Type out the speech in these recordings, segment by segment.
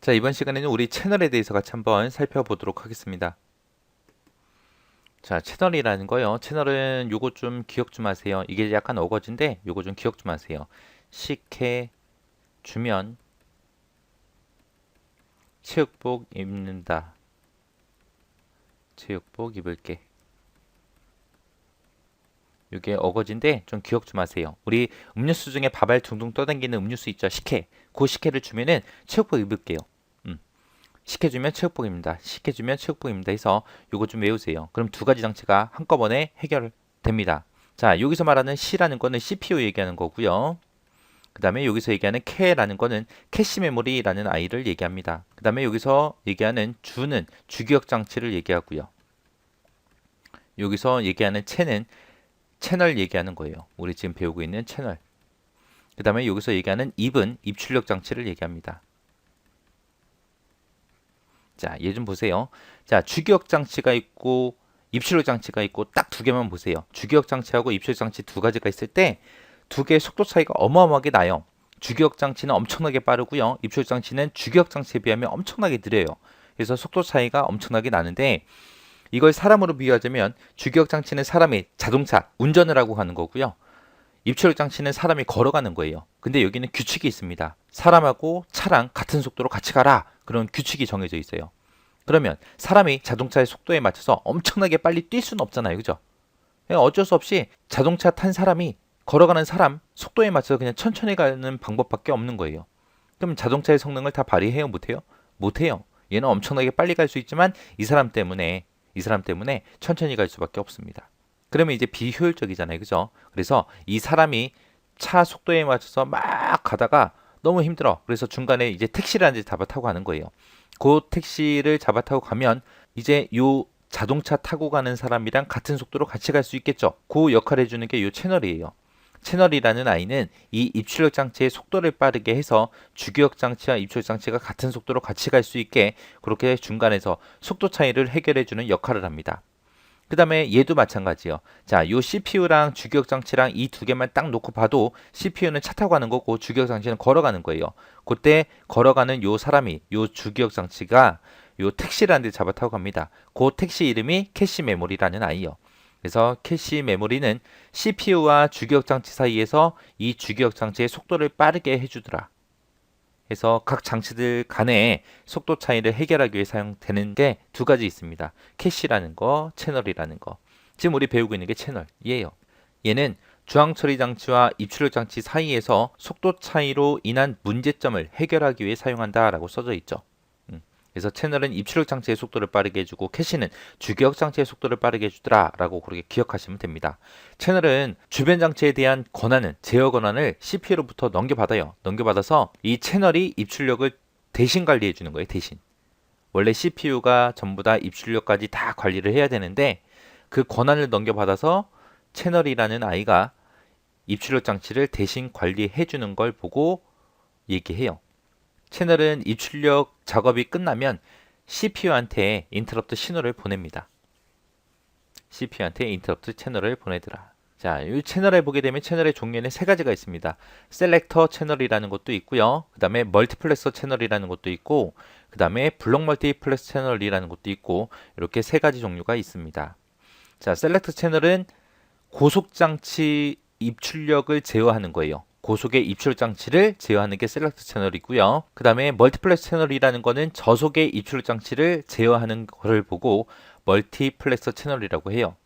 자, 이번 시간에는 우리 채널에 대해서 같이 한번 살펴보도록 하겠습니다. 자, 채널이라는 거요. 채널은 요거 좀 기억 좀 하세요. 이게 약간 어거지인데 요거 좀 기억 좀 하세요. 식혜 주면 체육복 입는다. 체육복 입을게. 이게 어거지인데 좀 기억 좀 하세요. 우리 음료수 중에 밥알 둥둥 떠당기는 음료수 있죠? 식혜. 그 식혜를 주면은 체육복 입을게요. 음. 식혜 주면 체육복입니다. 식혜 주면 체육복입니다. 해서 요거 좀 외우세요. 그럼 두 가지 장치가 한꺼번에 해결됩니다. 자, 여기서 말하는 C라는 거는 CPU 얘기하는 거고요. 그 다음에 여기서 얘기하는 캐라는 거는 캐시 메모리라는 아이를 얘기합니다. 그 다음에 여기서 얘기하는 주는 주기억 장치를 얘기하고요. 여기서 얘기하는 채는 채널 얘기하는 거예요. 우리 지금 배우고 있는 채널. 그 다음에 여기서 얘기하는 입은 입출력 장치를 얘기합니다. 자, 얘 좀 보세요. 자, 주기억 장치가 있고 입출력 장치가 있고 딱 두 개만 보세요. 주기억 장치하고 입출력 장치 두 가지가 있을 때 두 개의 속도 차이가 어마어마하게 나요. 주기억 장치는 엄청나게 빠르고요. 입출력 장치는 주기억 장치에 비하면 엄청나게 느려요. 그래서 속도 차이가 엄청나게 나는데 이걸 사람으로 비유하자면 주기억 장치는 사람이 자동차 운전을 하고 가는 거고요. 입출력 장치는 사람이 걸어가는 거예요. 근데 여기는 규칙이 있습니다. 사람하고 차랑 같은 속도로 같이 가라. 그런 규칙이 정해져 있어요. 그러면 사람이 자동차의 속도에 맞춰서 엄청나게 빨리 뛸 수는 없잖아요. 그죠? 어쩔 수 없이 자동차 탄 사람이 걸어가는 사람 속도에 맞춰서 그냥 천천히 가는 방법밖에 없는 거예요. 그럼 자동차의 성능을 다 발휘해요? 못해요? 못해요. 얘는 엄청나게 빨리 갈 수 있지만 이 사람 때문에 이 사람 때문에 천천히 갈 수밖에 없습니다. 그러면 이제 비효율적이잖아요. 그죠? 그래서 이 사람이 차 속도에 맞춰서 막 가다가 너무 힘들어. 그래서 중간에 이제 택시를 한 잡아 타고 가는 거예요. 그 택시를 잡아 타고 가면 이제 요 자동차 타고 가는 사람이랑 같은 속도로 같이 갈 수 있겠죠. 그 역할을 해주는 게 요 채널이에요. 채널이라는 아이는 이 입출력 장치의 속도를 빠르게 해서 주기억 장치와 입출력 장치가 같은 속도로 같이 갈 수 있게 그렇게 중간에서 속도 차이를 해결해 주는 역할을 합니다. 그 다음에 얘도 마찬가지요. 자, 요 CPU랑 주기억 장치랑 이 두 개만 딱 놓고 봐도 CPU는 차 타고 가는 거고 주기억 장치는 걸어가는 거예요. 그때 걸어가는 요 사람이 요 주기억 장치가 요 택시라는 데 잡아 타고 갑니다. 그 택시 이름이 캐시 메모리라는 아이요. 그래서 캐시 메모리는 CPU와 주기억 장치 사이에서 이 주기억 장치의 속도를 빠르게 해주더라. 해서 각 장치들 간의 속도 차이를 해결하기 위해 사용되는 게 두 가지 있습니다. 캐시라는 거, 채널이라는 거. 지금 우리 배우고 있는 게 채널이에요. 얘는 주황 처리 장치와 입출력 장치 사이에서 속도 차이로 인한 문제점을 해결하기 위해 사용한다라고 써져 있죠. 그래서 채널은 입출력 장치의 속도를 빠르게 해주고 캐시는 주기억 장치의 속도를 빠르게 해주더라 라고 그렇게 기억하시면 됩니다. 채널은 주변 장치에 대한 권한은 제어 권한을 CPU로부터 넘겨받아요. 넘겨받아서 이 채널이 입출력을 대신 관리해 주는 거예요. 대신. 원래 CPU가 전부 다 입출력까지 다 관리를 해야 되는데 그 권한을 넘겨받아서 채널이라는 아이가 입출력 장치를 대신 관리해 주는 걸 보고 얘기해요. 채널은 입출력 작업이 끝나면 CPU한테 인터럽트 신호를 보냅니다. CPU한테 인터럽트 채널을 보내더라. 자, 이 채널에 보게 되면 채널의 종류는 세 가지가 있습니다. 셀렉터 채널이라는 것도 있고요. 그 다음에 멀티플렉서 채널이라는 것도 있고, 그 다음에 블록 멀티플렉스 채널이라는 것도 있고, 이렇게 세 가지 종류가 있습니다. 자, 셀렉터 채널은 고속장치 입출력을 제어하는 거예요. 고속의 입출 장치를 제어하는 게 셀렉트 채널이고요. 그 다음에 멀티플렉스 채널이라는 거는 저속의 입출 장치를 제어하는 것을 보고 멀티플렉서 채널이라고 해요.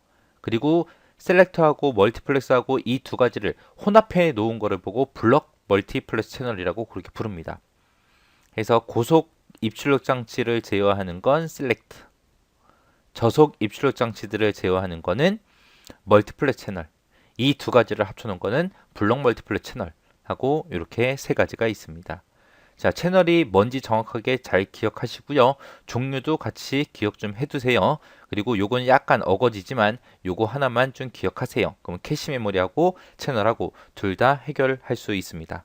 그리고 셀렉터하고 멀티플렉스하고 이 두 가지를 혼합해 놓은 거를 보고 블럭 멀티플렉스 채널이라고 그렇게 부릅니다. 그래서 고속 입출력 장치를 제어하는 건 셀렉트, 저속 입출력 장치들을 제어하는 거는 멀티플렉스 채널. 이 두 가지를 합쳐놓은 거는 블록 멀티플레 채널하고 이렇게 세 가지가 있습니다. 자, 채널이 뭔지 정확하게 잘 기억하시고요. 종류도 같이 기억 좀 해두세요. 그리고 요건 약간 어거지지만 요거 하나만 좀 기억하세요. 그럼 캐시 메모리하고 채널하고 둘 다 해결할 수 있습니다.